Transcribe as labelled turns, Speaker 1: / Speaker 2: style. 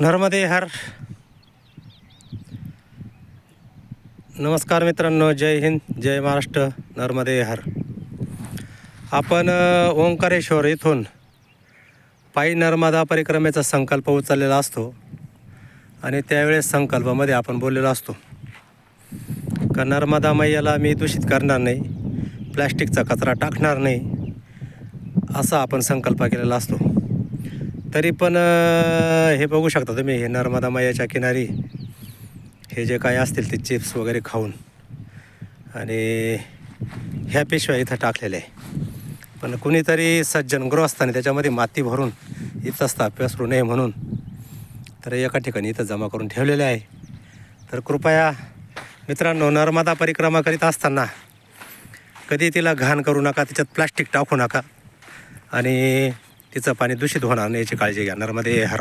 Speaker 1: नर्मदे हर। नमस्कार मित्रांनो जय हिंद जय महाराष्ट्र नर्मदे हर। आपण ओंकारेश्वर इथून पायी नर्मदा परिक्रमेचा संकल्प उचललेला असतो आणि त्यावेळेस संकल्पामध्ये आपण बोललेलो असतो. का नर्मदा मैयाला मी दूषित करणार नाही प्लॅस्टिकचा कचरा टाकणार नाही असा आपण संकल्प केलेला असतो. तरी पण हे बघू शकता तुम्ही हे नर्मदा मैयाच्या किनारी हे जे काय असतील ते चिप्स वगैरे खाऊन. आणि ह्या पिशव्या इथं टाकलेल्या आहे. पण कुणीतरी सज्जन गृहस्थाने त्याच्यामध्ये माती भरून इथंच पसरू नये म्हणून तर एका ठिकाणी इथं जमा करून ठेवलेले आहे. तर कृपया मित्रांनो नर्मदा परिक्रमा करीत असताना कधी तिला घाण करू नका त्याच्यात प्लास्टिक टाकू नका. आणि तिचं पाणी दूषित होणार नाही याची काळजी घ्या नर्मदे हर